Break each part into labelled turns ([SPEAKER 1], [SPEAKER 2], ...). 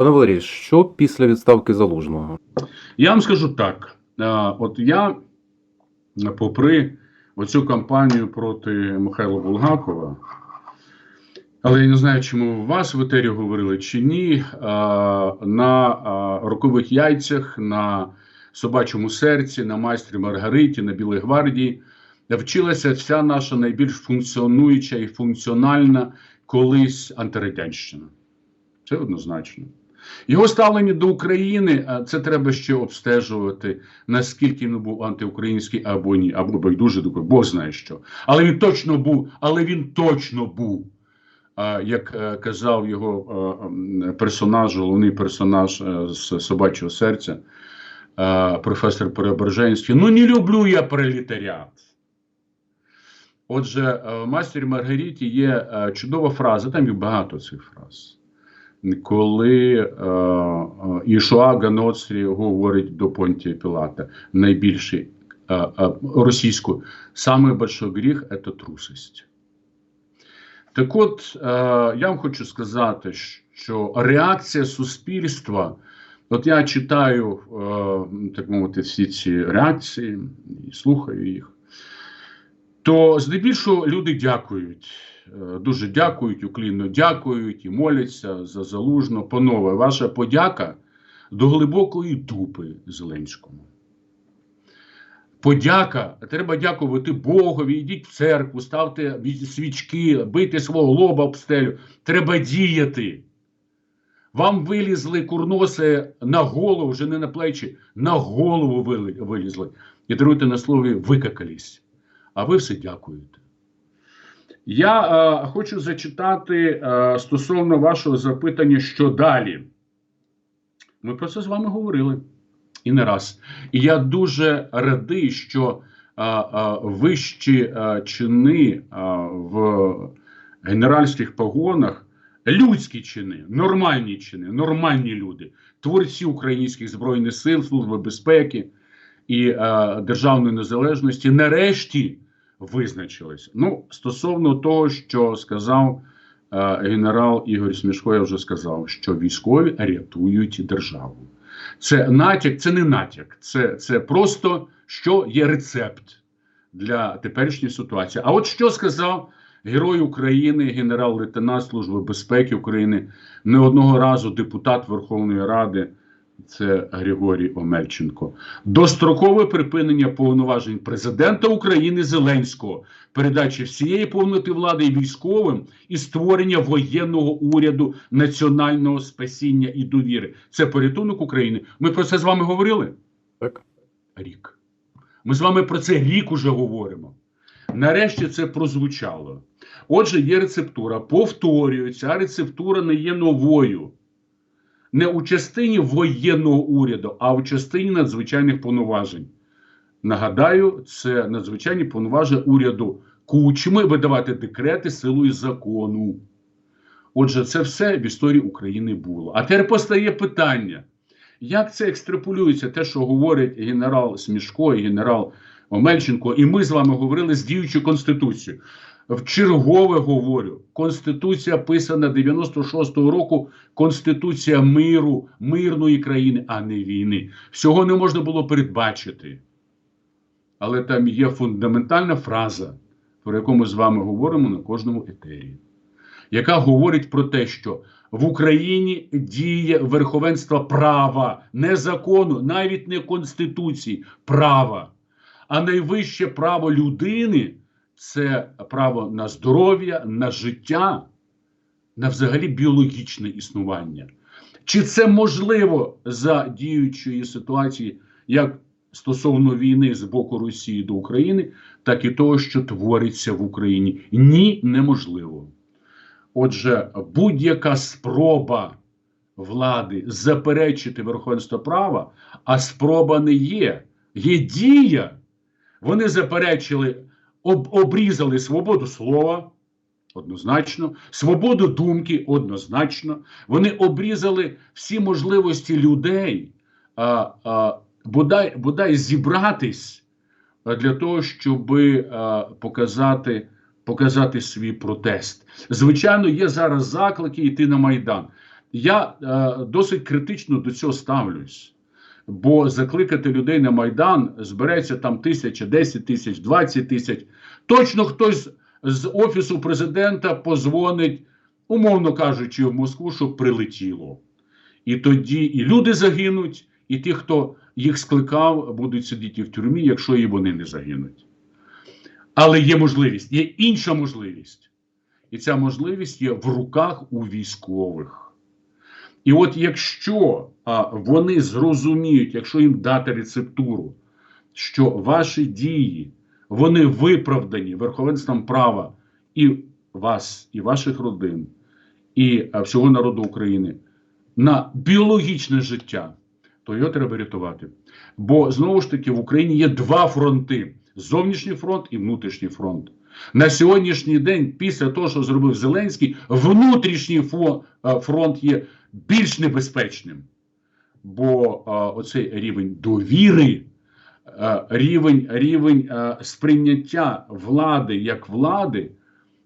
[SPEAKER 1] Пане Валерій, що після відставки залужного?
[SPEAKER 2] Я вам скажу так: от я, попри оцю кампанію проти Михайла Булгакова, але я не знаю, чому вас в етері говорили чи ні. На рокових яйцях, на собачому серці, на майстрі Маргариті, на Білій гвардії вчилася вся наша найбільш функціонуюча і функціональна колись антирадянщина. Це однозначно. Його ставлення до України це треба ще обстежувати, наскільки він був антиукраїнський або ні, або байдуже до Бог знає що. Але він точно був, але він точно був. Як е, казав його е, персонаж, головний персонаж е, з собачого серця, професор Переображенський, ну не люблю я пролетаріат. Отже, в мастері Маргариті є чудова фраза, там є багато цих фраз коли е, е, Ішуа Ганоцрі говорить до Понтія Пілата, найбільший е, російською, самий большой гріх – це трусость. Так от, я вам хочу сказати, що реакція суспільства, от я читаю, так мовити, всі ці реакції і слухаю їх, то здебільшого люди дякують. Е, Дуже дякують, уклінно дякують і моляться за залужно. Панове, ваша подяка до глибокої дупи Зеленському. Подяка, треба дякувати Богові, йдіть в церкву, ставте свічки, бийте свого лоба об стелю. Треба діяти. Вам вилізли курноси на голову, вже не на плечі, на голову вилізли. І даруйте на слові, викакались. А ви все дякуєте. Я е, хочу зачитати е, стосовно вашого запитання, що далі. Ми про це з вами говорили і не раз. І я дуже радий, що е, е, вищі е, чини е, в генеральських погонах, людські чини, нормальні чини, нормальні люди, творці українських збройних сил, Служби безпеки і е, державної незалежності, нарешті визначились. Ну, стосовно того, що сказав е, генерал Ігор Смішко, я вже сказав, що військові рятують державу. Це натяк, це не натяк, це, це просто що є рецепт для теперішньої ситуації. А от що сказав герой України, генерал-лейтенант Служби безпеки України, не одного разу депутат Верховної Ради. Це Григорій Омельченко. Дострокове припинення повноважень президента України Зеленського, передачі всієї повноти влади і військовим і створення воєнного уряду національного спасіння і довіри. Це порятунок України. Ми про це з вами говорили?
[SPEAKER 1] Так?
[SPEAKER 2] Рік. Ми з вами про це рік уже говоримо. Нарешті це прозвучало. Отже, є рецептура. Повторюю, ця рецептура не є новою не у частині воєнного уряду, а у частині надзвичайних повноважень. Нагадаю, це надзвичайні повноваження уряду кучми видавати декрети силою закону. Отже, це все в історії України було. А тепер постає питання: як це екстраполюється, те, що говорить генерал Смішко і генерал Омельченко, і ми з вами говорили з діючою конституцією. В чергове говорю, конституція писана 96-го року, конституція миру, мирної країни, а не війни. Всього не можна було передбачити. Але там є фундаментальна фраза, про яку ми з вами говоримо на кожному етері, яка говорить про те, що в Україні діє верховенство права, не закону, навіть не конституції, права. А найвище право людини це право на здоров'я, на життя, на взагалі біологічне існування. Чи це можливо за діючої ситуації, як стосовно війни з боку Росії до України, так і того, що твориться в Україні? Ні, неможливо. Отже, будь-яка спроба влади заперечити верховенство права, а спроба не є, є дія. Вони заперечили, об, обрізали свободу слова, однозначно, свободу думки, однозначно. Вони обрізали всі можливості людей, а, а, бодай, бодай зібратись для того, щоб а, показати, показати свій протест. Звичайно, є зараз заклики йти на Майдан. я е, досить критично до цього ставлюсь. Бо закликати людей на Майдан збереться там тисяча, 10 тисяч, 20 тисяч. Точно хтось з офісу президента позвонить, умовно кажучи, в Москву, щоб прилетіло. І тоді і люди загинуть, і ті, хто їх скликав, будуть сидіти в тюрмі, якщо і вони не загинуть. Але є можливість, є інша можливість. І ця можливість є в руках у військових. І от якщо а, вони зрозуміють, якщо їм дати рецептуру, що ваші дії вони виправдані верховенством права і вас, і ваших родин, і а, всього народу України на біологічне життя, то його треба рятувати. Бо знову ж таки в Україні є два фронти: зовнішній фронт і внутрішній фронт. На сьогоднішній день, після того, що зробив Зеленський, внутрішній фронт є більш небезпечним. Бо а, оцей рівень довіри, а, рівень, рівень а, сприйняття влади як влади,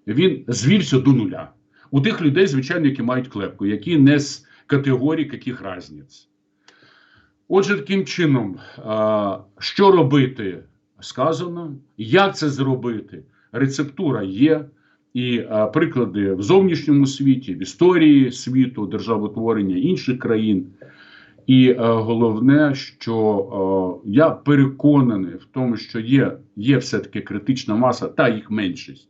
[SPEAKER 2] він звівся до нуля. У тих людей, звичайно, які мають клепку, які не з категорії яких разниць. Отже, таким чином, а, що робити, сказано, як це зробити, рецептура є. І приклади в зовнішньому світі, в історії світу, державотворення інших країн. І головне, що я переконаний в тому, що є, є все-таки критична маса, та їх меншість.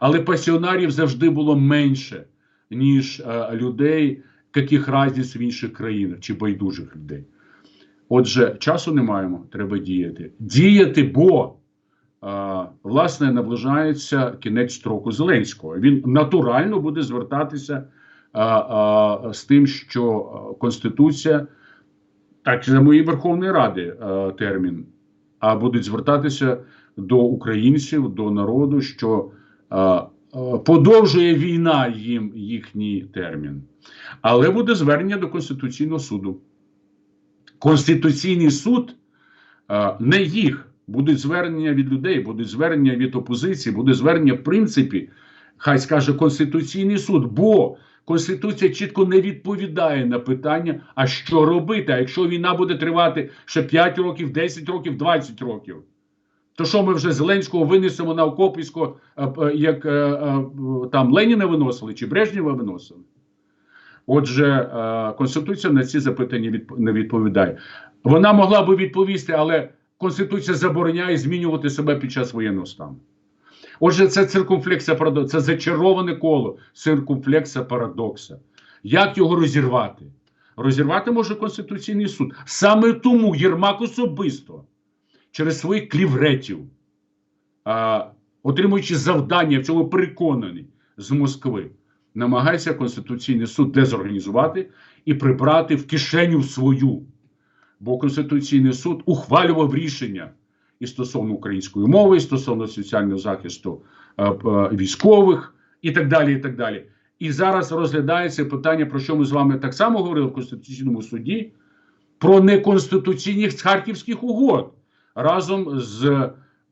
[SPEAKER 2] Але пасіонарів завжди було менше, ніж людей, яких разниць в інших країнах чи байдужих людей. Отже, часу не маємо, треба діяти. Діяти, бо власне наближається кінець строку Зеленського. Він натурально буде звертатися з тим, що Конституція, так і за моєї Верховної Ради термін, а будуть звертатися до українців, до народу, що подовжує війна їм їхній термін. Але буде звернення до Конституційного суду. Конституційний суд не їх. Будуть звернення від людей, будуть звернення від опозиції, буде звернення в принципі, хай скаже Конституційний суд, бо Конституція чітко не відповідає на питання, а що робити, а якщо війна буде тривати ще 5 років, 10 років, 20 років. То що ми вже Зеленського винесемо на Окопівського, е, е, як е, там Леніна виносили чи Брежнєва виносили? Отже, Конституція на ці запитання не відповідає. Вона могла би відповісти, але Конституція забороняє змінювати себе під час воєнного стану. Отже, це циркумфлексія парадокса, це зачароване коло циркумфлекса парадокса. Як його розірвати? Розірвати може Конституційний суд. Саме тому Єрмак особисто через своїх клівретів, а, отримуючи завдання, в цьому переконаний з Москви, намагається Конституційний суд дезорганізувати і прибрати в кишеню свою. Бо Конституційний суд ухвалював рішення і стосовно української мови, і стосовно соціального захисту е, е, військових, і так далі. І так далі. І зараз розглядається питання, про що ми з вами так само говорили в Конституційному суді, про неконституційність харківських угод разом з,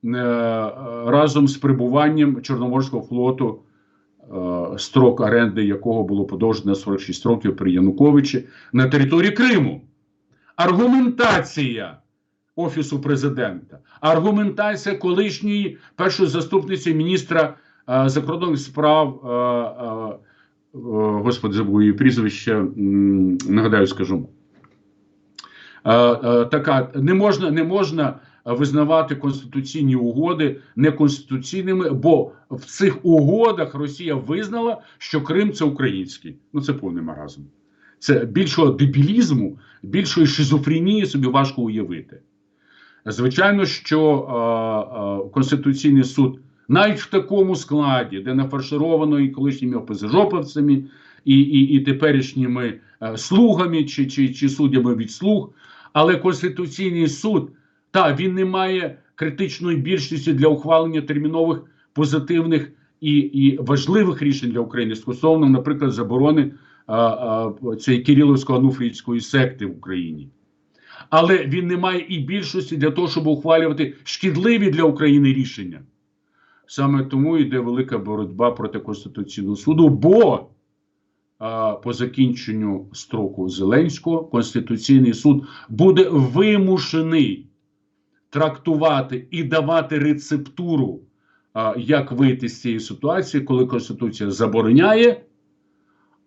[SPEAKER 2] е, разом з прибуванням Чорноморського флоту, е, строк оренди якого було подовжено 46 років при Януковичі на території Криму. Аргументація Офісу президента, аргументація колишньої першої заступниці міністра е, закордонних справ, е, е, е, господи, забув її прізвище, нагадаю, скажу. Е, е, така не можна, не можна визнавати конституційні угоди неконституційними, бо в цих угодах Росія визнала, що Крим це український. Ну це повний маразм. Це більшого дебілізму, більшої шизофренії собі важко уявити. Звичайно, що е, е, Конституційний суд навіть в такому складі, де нафаршировано і колишніми опозижоповцями, і, і, і теперішніми е, слугами чи, чи, чи суддями від слуг, але Конституційний суд, та він не має критичної більшості для ухвалення термінових позитивних і, і важливих рішень для України стосовно, наприклад, заборони цієї Кириловсько-Ануфріївської секти в Україні. Але він не має і більшості для того, щоб ухвалювати шкідливі для України рішення. Саме тому йде велика боротьба проти Конституційного суду, бо а, по закінченню строку Зеленського Конституційний суд буде вимушений трактувати і давати рецептуру, а, як вийти з цієї ситуації, коли Конституція забороняє,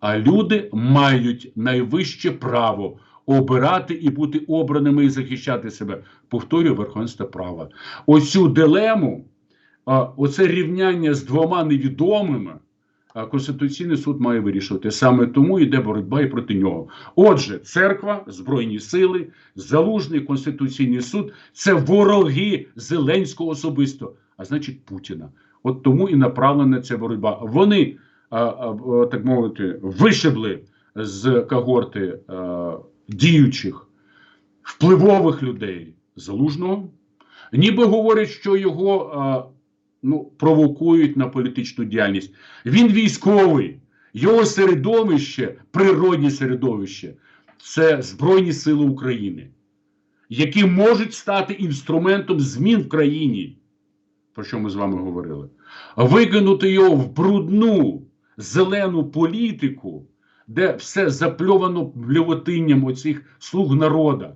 [SPEAKER 2] а люди мають найвище право обирати і бути обраними і захищати себе. Повторюю, верховенство права. Оцю дилему, оце рівняння з двома невідомими. Конституційний суд має вирішувати. Саме тому йде боротьба і проти нього. Отже, церква, Збройні сили, Залужний Конституційний суд це вороги Зеленського особисто, а значить Путіна. От тому і направлена ця боротьба. Вони, так мовити, вишибли з когорти діючих впливових людей залужного, ніби говорять, що його ну, провокують на політичну діяльність. Він військовий, його середовище, природні середовище це Збройні Сили України, які можуть стати інструментом змін в країні, про що ми з вами говорили, викинути його в брудну зелену політику, де все запльовано блювотинням оцих слуг народа.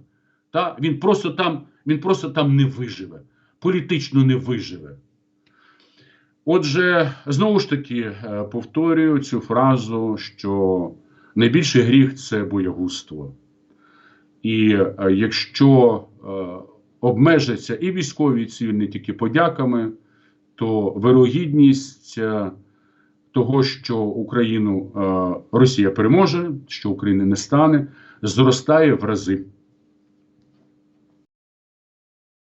[SPEAKER 2] Та? Він, просто там, він просто там не виживе, політично не виживе. Отже, знову ж таки, е, повторюю цю фразу, що найбільший гріх це боягузтво. І е, якщо е, обмежаться і військові, і цивільні тільки подяками, то вирогідність того, що Україну е, Росія переможе, що України не стане, зростає в рази.